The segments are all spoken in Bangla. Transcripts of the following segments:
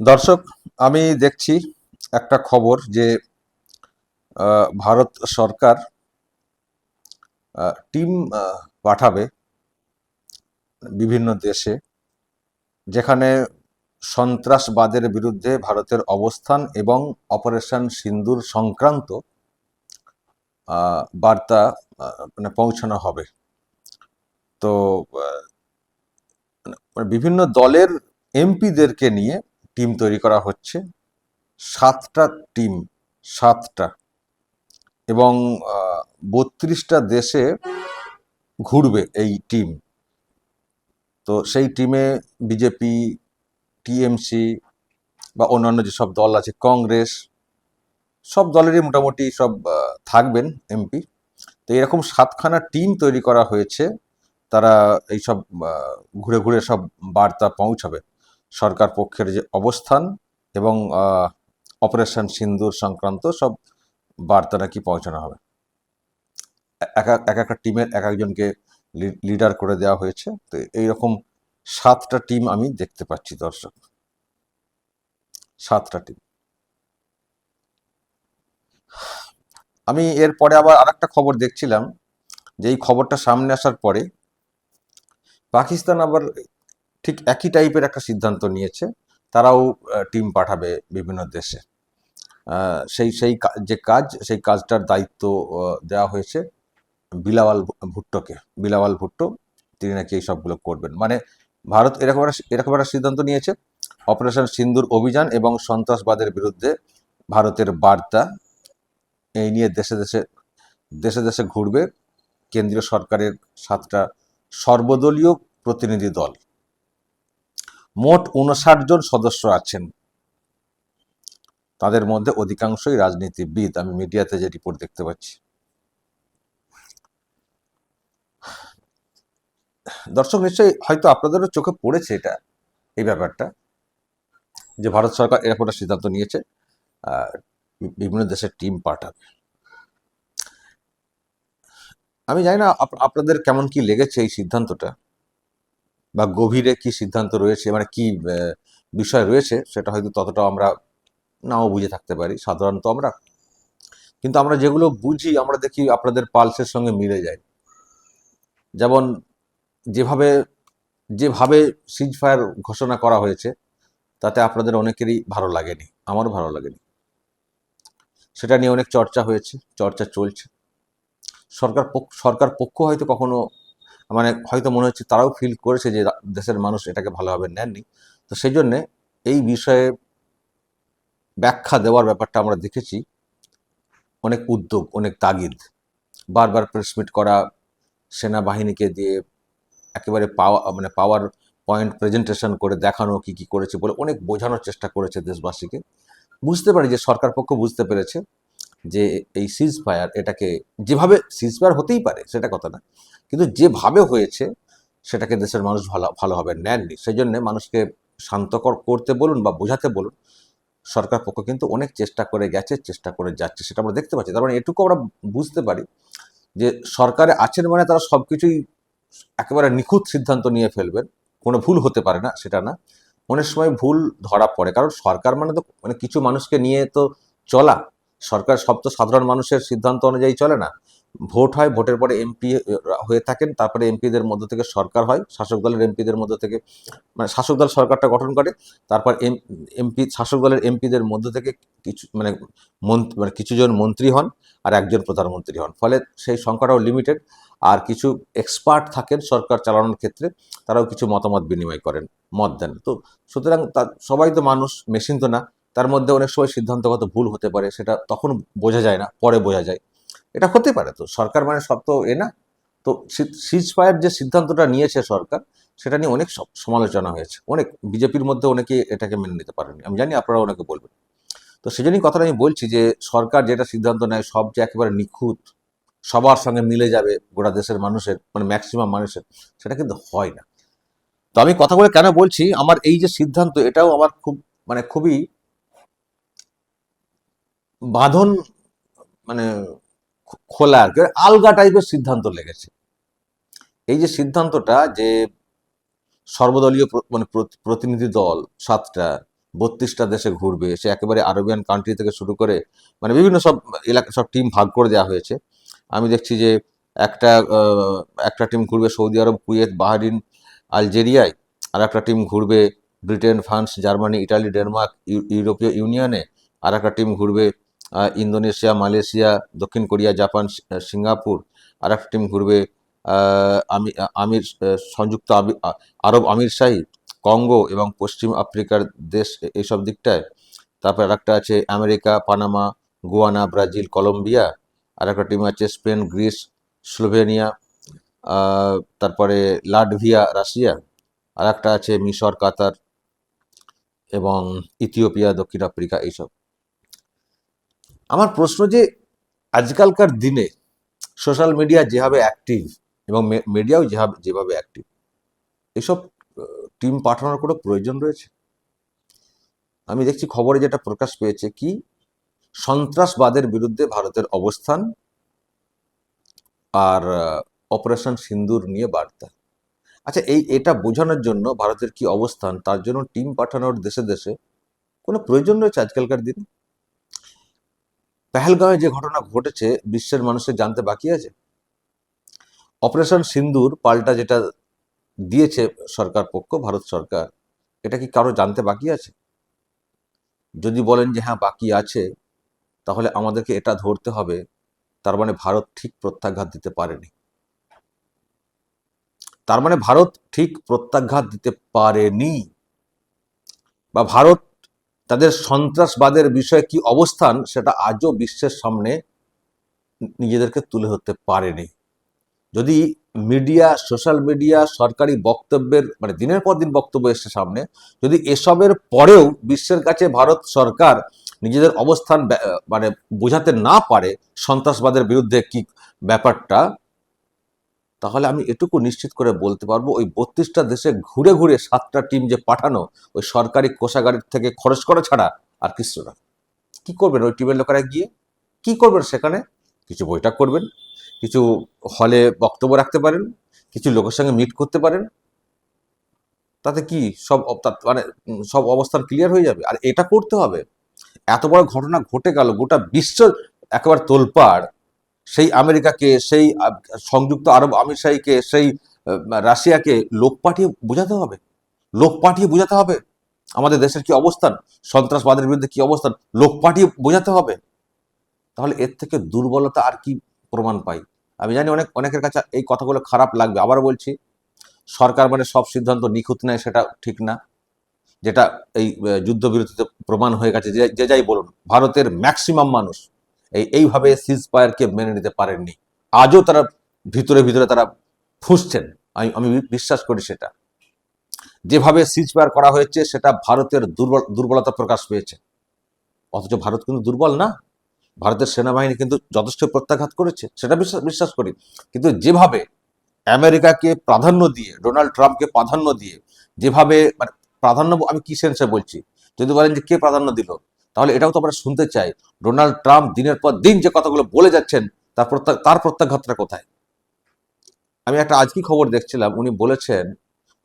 দর্শক, আমি দেখছি একটা খবর যে ভারত সরকার টিম পাঠাবে বিভিন্ন দেশে, যেখানে সন্ত্রাসবাদের বিরুদ্ধে ভারতের অবস্থান এবং অপারেশন সিন্দুর সংক্রান্ত বার্তা মানে পৌঁছানো হবে। তো মানে বিভিন্ন দলের এমপিদেরকে নিয়ে টিম তৈরি করা হচ্ছে। সাতটা টিম, সাতটা। এবং বত্রিশটা দেশে ঘুরবে এই টিম। তো সেই টিমে বিজেপি, টিএমসি বা অন্যান্য যেসব দল আছে, কংগ্রেস, সব দলেরই মোটামুটি সব থাকবেন এমপি। তো এরকম সাতখানা টিম তৈরি করা হয়েছে, তারা এইসব ঘুরে ঘুরে সব বার্তা পৌঁছাবে। সরকার পক্ষের যে অবস্থান এবং অপারেশন সিন্দুর সংক্রান্ত সব বার্তা নাকি পৌঁছানো হবে। এক এক এক একটা টিমের এক একজনকে লিডার করে দেওয়া হয়েছে। তো এইরকম সাতটা টিম আমি দেখতে পাচ্ছি দর্শক। সাতটা টিম। আমি এরপরে আবার আরেকটা খবর দেখছিলাম, যে এই খবরটা সামনে আসার পরে পাকিস্তান আবার ঠিক একই টাইপের একটা সিদ্ধান্ত নিয়েছে। তারাও টিম পাঠাবে বিভিন্ন দেশে। সেই সেই যে কাজ, সেই কাজটার দায়িত্ব দেওয়া হয়েছে বিলাওয়াল ভুট্টোকে। বিলাওয়াল ভুট্টো, তিনি নাকি এই সবগুলো করবেন। মানে ভারত এরকম একটা এরকম একটা সিদ্ধান্ত নিয়েছে। অপারেশন সিন্দুর অভিযান এবং সন্ত্রাসবাদের বিরুদ্ধে ভারতের বার্তা এই নিয়ে দেশে দেশে দেশে দেশে ঘুরবে। কেন্দ্রীয় সরকারের সাতটা সর্বদলীয় প্রতিনিধি দল। মোট উনষাট জন সদস্য আছেন। তাদের মধ্যে অধিকাংশই রাজনীতিবিদ। আমি মিডিয়াতে যে রিপোর্ট দেখতে পাচ্ছি। দর্শক, নিশ্চয়ই হয়তো আপনাদেরও চোখে পড়েছে এটা, এই ব্যাপারটা, যে ভারত সরকার এরকম একটা সিদ্ধান্ত নিয়েছে বিভিন্ন দেশের টিম পাঠাবে আমি জানি না আপনাদের কেমন কি লেগেছে এই সিদ্ধান্তটা? বা গভীরে কি সিদ্ধান্ত রয়েছে মানে কি বিষয় রয়েছে, সেটা হয়তো ততটা আমরা নাও বুঝে থাকতে পারি, সাধারণত আমরা। কিন্তু আমরা যেগুলো বুঝি, আমরা দেখি আপনাদের পালসের সঙ্গে মিলে যায়। যেমন যেভাবে যেভাবে সিজ ফায়ার ঘোষণা করা হয়েছে, তাতে আপনাদের অনেকেরই ভালো লাগেনি, আমারও ভালো লাগেনি। সেটা নিয়ে অনেক চর্চা হয়েছে, চর্চা চলছে। সরকার সরকার পক্ষ হয়তো কখনো মানে হয়তো মনে হচ্ছে তারাও ফিল করেছে যে দেশের মানুষ এটাকে ভালোভাবে নেননি। তো সেই জন্যে এই বিষয়ে ব্যাখ্যা দেওয়ার ব্যাপারটা আমরা দেখেছি। অনেক উদ্যোগ, অনেক তাগিদ। বারবার প্রেস মিট করা, সেনাবাহিনীকে দিয়ে একেবারে পাওয়া মানে পাওয়ার পয়েন্ট প্রেজেন্টেশন করে দেখানো, কি কি করেছে বলে অনেক বোঝানোর চেষ্টা করেছে দেশবাসীকে। বুঝতে পারি যে সরকার পক্ষ বুঝতে পেরেছে যে এই সিজ ফায়ার এটাকে যেভাবে সিজ ফায়ার হতেই পারে, সেটা কথা না। কিন্তু যেভাবে হয়েছে, সেটাকে দেশের মানুষ ভালো ভালোভাবে নেননি। সেই জন্যে মানুষকে শান্ত কর- করতে বলুন বা বোঝাতে বলুন, সরকার পক্ষ কিন্তু অনেক চেষ্টা করে গেছে, চেষ্টা করে যাচ্ছে, সেটা আমরা দেখতে পাচ্ছি। তার মানে এটুকু আমরা বুঝতে পারি যে সরকারে আছেন মানে তারা সব কিছুই একেবারে নিখুঁত সিদ্ধান্ত নিয়ে ফেলবেন। কোনো ভুল হতে পারে না, সেটা না। অনেক সময় ভুল ধরা পড়ে। কারণ সরকার মানে তো মানে কিছু মানুষকে নিয়ে তো চলা। সরকার সব তো সাধারণ মানুষের সিদ্ধান্ত অনুযায়ী চলে না। ভোট হয়, ভোটের পরে এমপি হয়ে থাকেন, তারপরে এমপিদের মধ্য থেকে সরকার হয়, শাসক দলের এমপিদের মধ্য থেকে মানে শাসক দল সরকারটা গঠন করে, তারপর এম এমপি শাসক দলের এমপিদের মধ্য থেকে কিছু মানে মন- কিছুজন মন্ত্রী হন আর একজন প্রধানমন্ত্রী হন। ফলে সেই সংখ্যাটাও লিমিটেড আর কিছু এক্সপার্ট থাকেন সরকার চালানোর ক্ষেত্রে, তারাও কিছু মতামত বিনিময় করেন, মত দেন। তো সুতরাং সবাই তো মানুষ, মেশিন তো না, তার মধ্যে অনেক সময় সিদ্ধান্তগত ভুল হতে পারে, সেটা তখন বোঝা যায় না, পরে বোঝা যায়। এটা হতে পারে তো, সরকার মানে সব তো এ না। তো সিজ ফায়ার যে সিদ্ধান্তটা নিয়েছে সরকার, সেটা নিয়ে অনেক সম- সমালোচনা হয়েছে। অনেক বিজেপির মধ্যে অনেকে এটাকে মেনে নিতে পারেনি আমি জানি আপনারা অনেকে বলবেন। তো সেই জন্যই কথাটা আমি বলছি যে, সরকার যেটা সিদ্ধান্ত নেয় সব যে একেবারে নিখুঁত, সবার সঙ্গে মিলে যাবে গোটা দেশের মানুষের মানে ম্যাক্সিমাম মানুষের, সেটা কিন্তু হয় না। তো আমি কথা বলে কেন বলছি, আমার এই যে সিদ্ধান্ত, এটাও আমার খুব মানে খুবই বাঁধন মানে খোলা আর কি আলগা টাইপের সিদ্ধান্ত লেগেছে। এই যে সিদ্ধান্তটা যে সর্বদলীয় মানে প্রত- প্রতিনিধি দল সাতটা, বত্রিশটা দেশে ঘুরবে, সে একেবারে আরবিয়ান কান্ট্রি থেকে শুরু করে মানে বিভিন্ন সব এলাকা, সব টিম ভাগ করে দেওয়া হয়েছে। আমি দেখছি যে একটা একটা টিম ঘুরবে সৌদি আরব, কুয়েত, বাহারিন, আলজেরিয়ায়, আর একটা টিম ঘুরবে Britain, France, Germany, Italy, Denmark, you- ইউরোপীয় ইউনিয়নে, আর একটা টিম ঘুরবে ইন্দোনেশিয়া, মালয়েশিয়া, দক্ষিণ কোরিয়া, জাপান সিঙ্গাপুর, আর একটা টিম ঘুরবে আমি আমির সংযুক্ত আরব আমির শাহী, কঙ্গো এবং পশ্চিম আফ্রিকার দেশ এইসব দিকটায়। তারপর আর একটা আছে America, Panama, Guyana, Brazil, Colombia, আর একটা টিম আছে স্পেন, গ্রিস, স্লোভেনিয়া তারপরে লাটভিয়া, রাশিয়া, আর একটা আছে মিশর, কাতার এবং ইথিওপিয়া, দক্ষিণ আফ্রিকা, এইসব। আমার প্রশ্ন যে আজকালকার দিনে সোশ্যাল মিডিয়া যেভাবে অ্যাক্টিভ এবং মিডিয়াও যেভাবে যেভাবে অ্যাক্টিভ এসব টিম পাঠানোর কোনো প্রয়োজন রয়েছে? আমি দেখছি খবরে যেটা প্রকাশ পেয়েছে কি, সন্ত্রাসবাদের বিরুদ্ধে ভারতের অবস্থান আর অপারেশন সিন্দুর নিয়ে বার্তা। আচ্ছা এই, এটা বোঝানোর জন্য ভারতের কি অবস্থান, তার জন্য টিম পাঠানোর দেশে দেশে কোনো প্রয়োজন রয়েছে আজকালকার দিনে? পেহেলগাঁওয়ে যে ঘটনা ঘটেছে, বিশ্বের মানুষের জানতে বাকি আছে? অপারেশন সিন্দুর পাল্টা যেটা দিয়েছে সরকার পক্ষ, ভারত সরকার, এটা কি কারও জানতে বাকি আছে? যদি বলেন যে হ্যাঁ বাকি আছে, তাহলে আমাদেরকে এটা ধরতে হবে, তার মানে ভারত ঠিক প্রত্যাঘাত দিতে পারেনি। তার মানে ভারত ঠিক প্রত্যাঘাত দিতে পারেনি। বা ভারত তাদের সন্ত্রাসবাদের বিষয়ে কি অবস্থান সেটা আজও বিশ্বের সামনে নিজেদেরকে তুলে ধরতে পারেনি। যদি মিডিয়া, সোশ্যাল মিডিয়া, সরকারি বক্তব্যের মানে দিনের পর দিন বক্তব্য এসছে সামনে, যদি এসবের পরেও বিশ্বের কাছে ভারত সরকার নিজেদের অবস্থান মানে বোঝাতে না পারে সন্ত্রাসবাদের বিরুদ্ধে কি ব্যাপারটা তাহলে আমি এটুকু নিশ্চিত করে বলতে পারব, ওই বত্রিশটা দেশে ঘুরে ঘুরে সাতটা টিম যে পাঠানো, ওই সরকারি কোষাগারের থেকে খরচ করা ছাড়া আর কিছু না। কি করবেন ওই টিমের লোকেরা গিয়ে? কি করবেন সেখানে? কিছু বৈঠক করবেন, কিছু হলে বক্তব্য রাখতে পারেন, কিছু লোকের সঙ্গে মিট করতে পারেন। তাতে কি সব মানে সব অবস্থান ক্লিয়ার হয়ে যাবে? আর এটা করতে হবে। এত বড় ঘটনা ঘটে গেল, গোটা বিশ্ব একেবারে তোলপাড়। সেই আমেরিকাকে, সেই সংযুক্ত আরব আমিরশাহীকে সেই রাশিয়াকে লোক পাঠিয়ে বোঝাতে হবে। লোক পাঠিয়ে বোঝাতে হবে। আমাদের দেশের কি অবস্থান? সন্ত্রাসবাদের বিরুদ্ধে কি অবস্থান? লোক পাঠিয়ে বোঝাতে হবে। তাহলে এর থেকে দুর্বলতা আর কি প্রমাণ পাই? আমি জানি অনেক, অনেকের কাছে এই কথাগুলো খারাপ লাগবে। আবার বলছি, সরকার মানে সব সিদ্ধান্ত নিখুঁত নেয়, সেটা ঠিক না। যেটা এই যুদ্ধবিরতিতে প্রমাণ হয়ে গেছে। যে যাই বলুন, ভারতের ম্যাক্সিমাম মানুষ এই, এইভাবে সিজ ফায়ারকে মেনে নিতে পারেননি। আজও তারা ভিতরে ভিতরে তারা ফুঁসছেন। আমি আমি বিশ্বাস করি সেটা। যেভাবে সিজ ফায়ার করা হয়েছে, সেটা ভারতের দুর্বল, দুর্বলতা প্রকাশ পেয়েছে। অথচ ভারত কিন্তু দুর্বল না। ভারতের সেনাবাহিনী কিন্তু যথেষ্ট প্রত্যাঘাত করেছে, সেটা বিশ্বাস বিশ্বাস করি। কিন্তু যেভাবে আমেরিকাকে প্রাধান্য দিয়ে, ডোনাল্ড ট্রাম্পকে প্রাধান্য দিয়ে, যেভাবে মানে প্রাধান্য, আমি কি সেন্সে বলছি? যদি বলেন যে কে প্রাধান্য দিল? তাহলে এটাও তো আমরা শুনতে চাই। ডোনাল্ড ট্রাম্প দিনের পর দিন যে কথাগুলো বলে যাচ্ছেন, তার তার প্রত্যাঘাতটা কোথায়? আমি একটা আজকে খবর দেখছিলাম, উনি বলেছেন,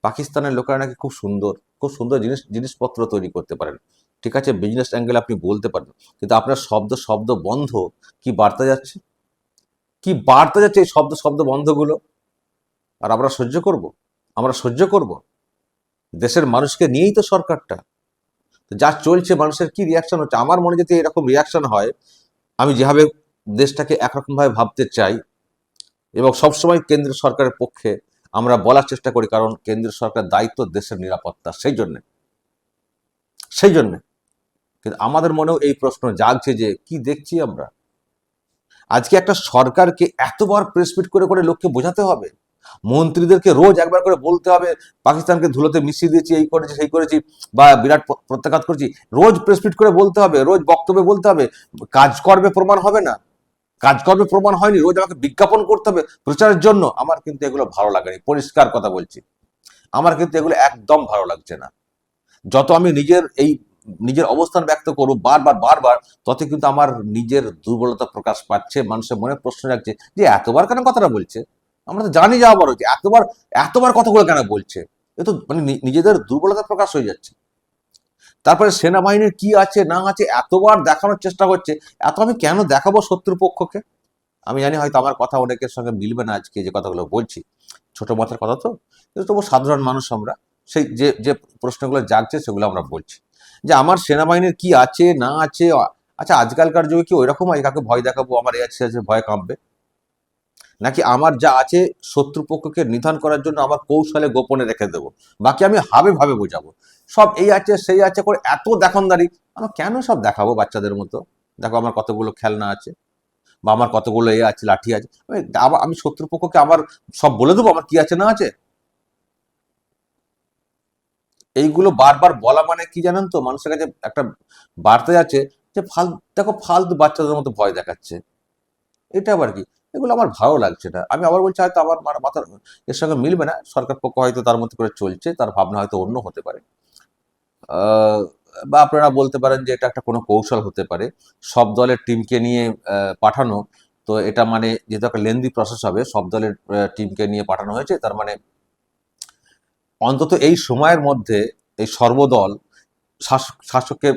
পাকিস্তানের লোকেরা নাকি খুব সুন্দর খুব সুন্দর জিনিস, জিনিসপত্র তৈরি করতে পারেন। ঠিক আছে বিজনেস অ্যাঙ্গেল আপনি বলতে পারেন কিন্তু আপনার শব্দ শব্দ বন্ধ, কি বার্তা যাচ্ছে? কি বার্তা যাচ্ছে এই শব্দ শব্দ বন্ধগুলো? আর আমরা সহ্য করব? আমরা সহ্য করব? দেশের মানুষকে নিয়েই তো সরকারটা। যা চলছে মানুষের কি রিয়াকশন হচ্ছে? আমার মনে যদি এরকম রিয়াকশন হয়, আমি যেভাবে দেশটাকে একরকম ভাবে ভাবতে চাই এবং সবসময় কেন্দ্রীয় সরকারের পক্ষে আমরা বলার চেষ্টা করি, কারণ কেন্দ্রীয় সরকার দায়িত্ব দেশের নিরাপত্তা, সেই জন্যে। সেই জন্যে। কিন্তু আমাদের মনেও এই প্রশ্ন জাগছে যে কি দেখছি আমরা? আজকে একটা সরকারকে এতবার প্রেসমিট করে করে লোককে বোঝাতে হবে। মন্ত্রীদেরকে রোজ একবার করে বলতে হবে, পাকিস্তানকে ধুলোতে মিশিয়ে দিয়েছি, এই করেছি, সেই করেছি, বা বিরাট প্র- প্রত্যাঘাত করেছি। রোজ প্রেসমিট করে বলতে হবে, রোজ বক্তব্যে বলতে হবে, কাজকর্মে প্রমাণ হবে না। কাজকর্মে প্রমাণ হয়নি, রোজ আমাকে বিজ্ঞাপন করতে হবে প্রচারের জন্য। আমার কিন্তু এগুলো ভালো লাগেনি, পরিষ্কার কথা বলছি। আমার কিন্তু এগুলো একদম ভালো লাগছে না। যত আমি নিজের এই, নিজের অবস্থান ব্যক্ত করব বারবার বারবার তত কিন্তু আমার নিজের দুর্বলতা প্রকাশ পাচ্ছে, মানুষের মনে প্রশ্ন রাখছে যে এতবার কেন কথাটা বলছে? আমরা তো জানি যাওয়া বড় হচ্ছে এতবার এতবার কথাগুলো কেন বলছে? এ তো মানে নিজেদের দুর্বলতা প্রকাশ হয়ে যাচ্ছে। তারপরে সেনাবাহিনীর কি আছে, না আছে, এতবার দেখানোর চেষ্টা করছে। এত আমি কেন দেখাবো শত্রু পক্ষকে আমি জানি হয়তো আমার কথা অনেকের সঙ্গে মিলবে না আজকে যে কথাগুলো বলছি। ছোট মাথার কথা তো। কিন্তু তবু সাধারণ মানুষ আমরা, সেই যে যে প্রশ্নগুলো জাগছে সেগুলো আমরা বলছি। যে আমার সেনাবাহিনীর কি আছে, না আছে আচ্ছা আজকালকার যুগে কি ওইরকম হয়? কাকে ভয় দেখাবো, আমার আছে আছে, ভয় কাঁপবে। নাকি আমার যা আছে শত্রুপক্ষকে নিধন করার জন্য আমার কৌশলে গোপনে রেখে দেবো? বাকি আমি হাবে ভাবে বোঝাবো। সব এই আছে, সেই আছে করে এত দেখানদারি আমার কেন সব দেখাবো বাচ্চাদের মতো? দেখো আমার কতগুলো খেলনা আছে, বা আমার কতগুলো এ আছে, লাঠি আছে। আমি- আমি শত্রুপক্ষকে আমার সব বলে দেবো আমার কি আছে না আছে? এইগুলো বারবার বলা মানে কি জানেন তো? মানুষের কাছে একটা বার্তা আছে যে ফাল, দেখো ফালতু বাচ্চাদের মতো ভয় দেখাচ্ছে। এটা আবার কি? এগুলো আমার ভালো লাগছে না। আমি আবার বলছি, হয়তো আমার মা- মাথার এর সঙ্গে মিলবে না। সরকার পক্ষ হয়তো তার মতো করে চলছে, তার ভাবনা হয়তো অন্য হতে পারে। বা আপনারা বলতে পারেন যে এটা একটা কোনো কৌশল হতে পারে। সব দলের টিমকে নিয়ে পাঠানো, তো এটা মানে যেহেতু একটা লেন্দি প্রসেস হবে, সব দলের টিমকে নিয়ে পাঠানো হয়েছে, তার মানে অন্তত এই সময়ের মধ্যে এই সর্বদল শাসক শাসককে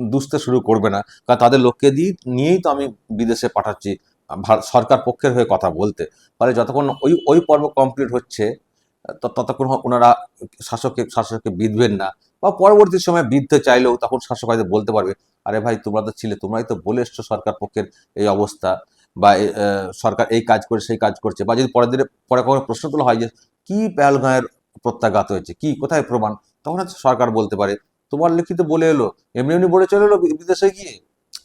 দুষতে শুরু করবে না। কারণ তাদের লোককে দিয়ে, নিয়েই তো আমি বিদেশে পাঠাচ্ছি। সরকার পক্ষের হয়ে কথা বলতে। ফলে যতক্ষণ ওই ওই পর্ব কমপ্লিট হচ্ছে ততক্ষণ ওনারা শাসককে শাসককে বিধবেন না বা পরবর্তী সময় বিধতে চাইলেও তখন শাসক হয়তো বলতে পারবে, আরে ভাই, তোমরা তো ছিলে, তোমরাই তো বলে এসছো সরকার পক্ষের এই অবস্থা বা সরকার এই কাজ করে, সেই কাজ করছে। বা যদি পরের দিনে, পরে কখনো প্রশ্ন তোলা হয় যে, কি পেহেলগাঁয়ের প্রত্যাঘাত হয়েছে? কি, কোথায় প্রমাণ? তখন সরকার বলতে পারে, তোমার লিখিত বলে এলো, এমনি এমনি বলে চলে এলো বিদেশে গিয়ে?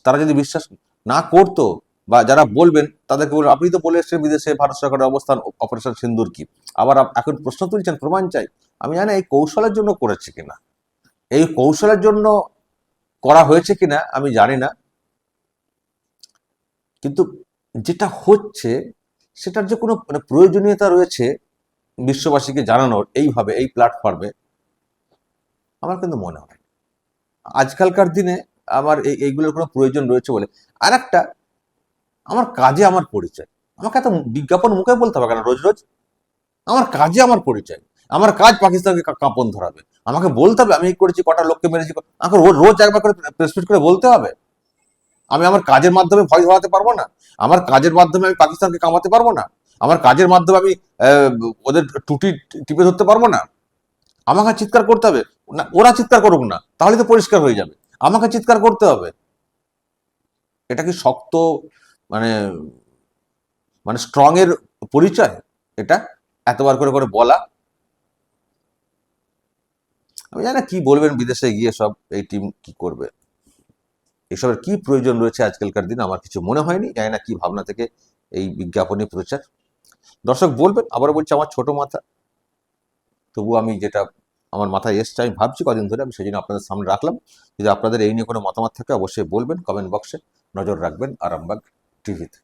তারা যদি বিশ্বাস না করতো বা যারা বলবেন, তাদেরকে বলবেন আপনি তো বলে এসছেন বিদেশে ভারত সরকারের অবস্থান অপারেশন সিন্দুর কি? আবার এখন প্রশ্ন তুলছেন, প্রমাণ চাই। আমি জানি এই কৌশলের জন্য করেছে কিনা। এই কৌশলের জন্য করা হয়েছে কিনা, আমি জানি না। কিন্তু যেটা হচ্ছে, সেটার যে কোনো মানে প্রয়োজনীয়তা রয়েছে বিশ্ববাসীকে জানানোর এইভাবে, এই প্ল্যাটফর্মে আমার কিন্তু মনে হয় আজকালকার দিনে আমার এই, এইগুলোর কোনো প্রয়োজন রয়েছে বলে। আর একটা আমার কাজে আমার পরিচয়। আমাকে এত বিজ্ঞাপন মুখে বলতে হবে কেন? রোজ রোজ? আমার কাজে আমার পরিচয়। আমার কাজ পাকিস্তানকে কাঁপন ধরাবে। আমাকে বলতে হবে, আমি এই করেছি, কটা লোককে মেরেছি আমাকে রোজ রোজ একবার করে প্রেসপিট করে বলতে হবে। আমি আমার কাজের মাধ্যমে ভয় ধরাতে পারব না। আমার কাজের মাধ্যমে আমি পাকিস্তানকে কামাতে পারব না। আমার কাজের মাধ্যমে আমি ওদের টুটি টিপে ধরতে পারব না। আমাকে চিৎকার করতে হবে। না, ওরা চিৎকার করুক না, তাহলে তো পরিষ্কার হয়ে যাবে। আমাকে চিৎকার করতে হবে। এটা কি শক্ত মানে মানে স্ট্রং এর পরিচয় এটা এতবার করে করে বলা। আমি জানি না কি বলবেন বিদেশে গিয়ে সব এই টিম কি করবে। এসবের কি প্রয়োজন রয়েছে আজকালকার দিন আমার কিছু মনে হয়নি, জানি না কি ভাবনা থেকে এই বিজ্ঞাপনী প্রচার। দর্শক বলবেন, আবারও বলছি আমার ছোট মাথা। তবু আমি যেটা আমার মাথায় এসছে, আমি ভাবছি কদিন ধরে আমি সেই জন্য আপনাদের সামনে রাখলাম। যদি আপনাদের এই নিয়ে কোনো মতামত থাকে অবশ্যই বলবেন কমেন্ট বক্সে নজর রাখবেন। আরামবাগ। টিভিতে